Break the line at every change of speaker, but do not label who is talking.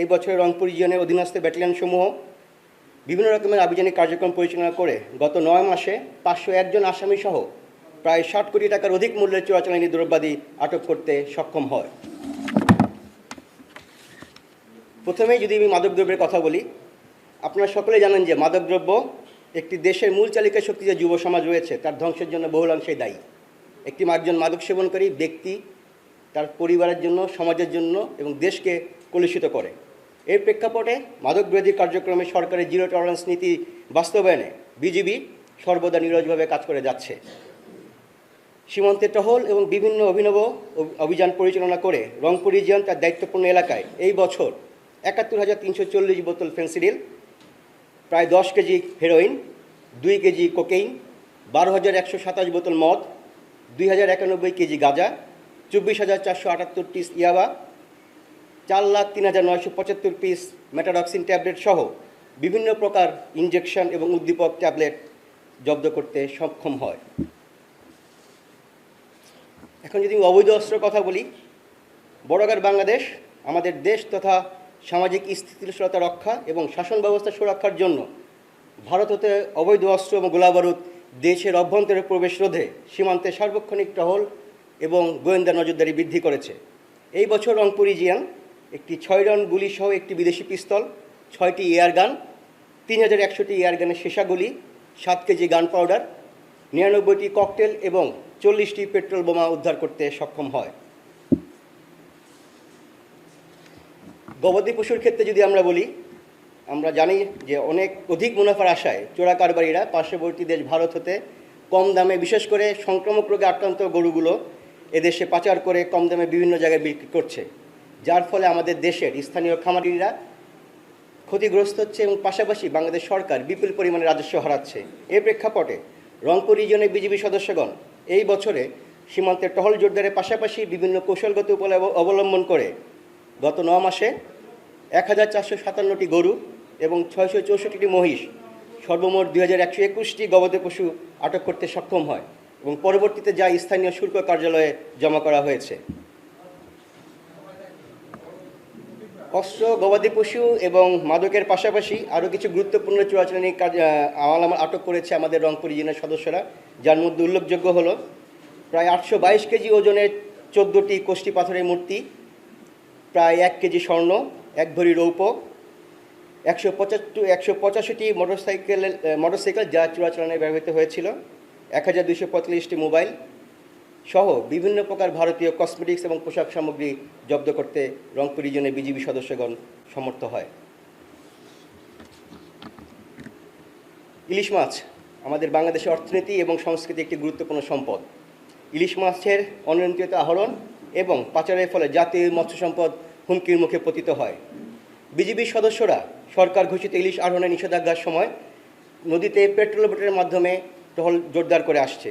এই বছর রংপুর রিজিয়নের অধীনস্থ ব্যাটালিয়নসমূহ বিভিন্ন রকমের আভিযানিক কার্যক্রম পরিচালনা করে গত নয় মাসে পাঁচশো একজন আসামি সহ প্রায় ষাট কোটি টাকার অধিক মূল্যের চোরাচালানি দ্রব্যাদি আটক করতে সক্ষম হয়। প্রথমেই যদি আমি মাদকদ্রব্যের কথা বলি, আপনারা সকলে জানেন যে মাদকদ্রব্য একটি দেশের মূল চালিকা শক্তি যে যুব সমাজ রয়েছে, তার ধ্বংসের জন্য বহুলাংশে দায়ী। একটি একজন মাদক সেবনকারী ব্যক্তি তার পরিবারের জন্য, সমাজের জন্য এবং দেশকে কলুষিত করে। এর প্রেক্ষাপটে মাদক বিরোধী কার্যক্রমে সরকারের জিরো টলারেন্স নীতি বাস্তবায়নে বিজিবি সর্বদা নিরজভাবে কাজ করে যাচ্ছে। সীমান্তে টহল এবং বিভিন্ন অভিনব অভিযান পরিচালনা করে রংপুর রিজিয়ন তার দায়িত্বপূর্ণ এলাকায় এই বছর একাত্তর হাজার তিনশো চল্লিশ বোতল ফেন্সিডিল, প্রায় দশ কেজি হেরোইন, দুই কেজি কোকেইন, বারো হাজার একশো সাতাশ বোতল মদ, দুই হাজার একানব্বই কেজি গাঁজা, চব্বিশ হাজার চারশো আটাত্তর পিস ইয়াবা চার লাখ তিন হাজার নয়শো পঁচাত্তর পিস মেটাডক্সিন ট্যাবলেট সহ বিভিন্ন প্রকার ইনজেকশন এবং উদ্দীপক ট্যাবলেট জব্দ করতে সক্ষম হয়। এখন যদি অবৈধ অস্ত্রের কথা বলি বড়গার বাংলাদেশ আমাদের দেশ তথা সামাজিক স্থিতিশীলতা রক্ষা এবং শাসন ব্যবস্থা সুরক্ষার জন্য ভারত হতে অবৈধ অস্ত্র এবং গোলাবারুদ দেশের অভ্যন্তরে প্রবেশ রোধে সীমান্তে সার্বক্ষণিক টহল এবং গোয়েন্দা নজরদারি বৃদ্ধি করেছে। এই বছর রংপুর রিজিয়ান একটি ছয় রাউন্ড গুলি সহ একটি বিদেশি পিস্তল, ছয়টি এয়ার গান, তিন হাজার একশোটি এয়ার গানের শেষাগুলি সাত কেজি গান পাউডার, নিরানব্বইটি ককটেল এবং চল্লিশটি পেট্রোল বোমা উদ্ধার করতে সক্ষম হয়। গবাদি পশুর ক্ষেত্রে যদি আমরা বলি, আমরা জানি যে অনেক অধিক মুনাফার আশায় চোরা কারবারিরা পার্শ্ববর্তী দেশ ভারত হতে কম দামে, বিশেষ করে সংক্রামক রোগে আক্রান্ত গরুগুলো এদেশে পাচার করে কম দামে বিভিন্ন জায়গায় বিক্রি করছে। যার ফলে আমাদের দেশের স্থানীয় খামারিরা ক্ষতিগ্রস্ত হচ্ছে এবং পাশাপাশি বাংলাদেশ সরকার বিপুল পরিমাণে রাজস্ব হারাচ্ছে। এর প্রেক্ষাপটে রংপুর রিজনের বিজেপি সদস্যগণ এই বছরে সীমান্তে টহল জোরদারের পাশাপাশি বিভিন্ন কৌশলগত উপায় অবলম্বন করে গত ন মাসে এক হাজার চারশো সাতান্নটি গরু এবং ছয়শো চৌষট্টিটি মহিষ, সর্বমোট দুই হাজার একশো একুশটি গবাদি পশু আটক করতে সক্ষম হয় এবং পরবর্তীতে যা স্থানীয় শুল্ক কার্যালয়ে জমা করা হয়েছে। অস্ত্র গবাদি পশু এবং মাদকের পাশাপাশি আরও কিছু গুরুত্বপূর্ণ চোরাচালানি কাজ আমাল আমার আটক করেছে আমাদের রংপুর রিজনের সদস্যরা, যার মধ্যে উল্লেখযোগ্য হলো প্রায় আটশো বাইশ কেজি ওজনের চোদ্দোটি কোষ্ঠী পাথরের মূর্তি, প্রায় এক কেজি স্বর্ণ, এক ভরি রৌপ্য, একশো পঁচাত্তর একশো পঁচাশিটি মোটরসাইকেল মোটরসাইকেল যা চোরাচালানে ব্যবহৃত হয়েছিল, এক হাজার দুশো পঁয়তাল্লিশটি মোবাইল সহ বিভিন্ন প্রকার ভারতীয় কসমেটিক্স এবং পোশাক সামগ্রী জব্দ করতে রংপুর রিজনের বিজিবি সদস্যগণ সমর্থ হয়। ইলিশ মাছ আমাদের বাংলাদেশের অর্থনীতি এবং সংস্কৃতি একটি গুরুত্বপূর্ণ সম্পদ। ইলিশ মাছের অনিয়ন্ত্রিত আহরণ এবং পাচারের ফলে জাতীয় মৎস্য সম্পদ হুমকির মুখে পতিত হয়। বিজিবির সদস্যরা সরকার ঘোষিত ইলিশ আহরণের নিষেধাজ্ঞার সময় নদীতে পেট্রোল বোটের মাধ্যমে টহল জোরদার করে আসছে।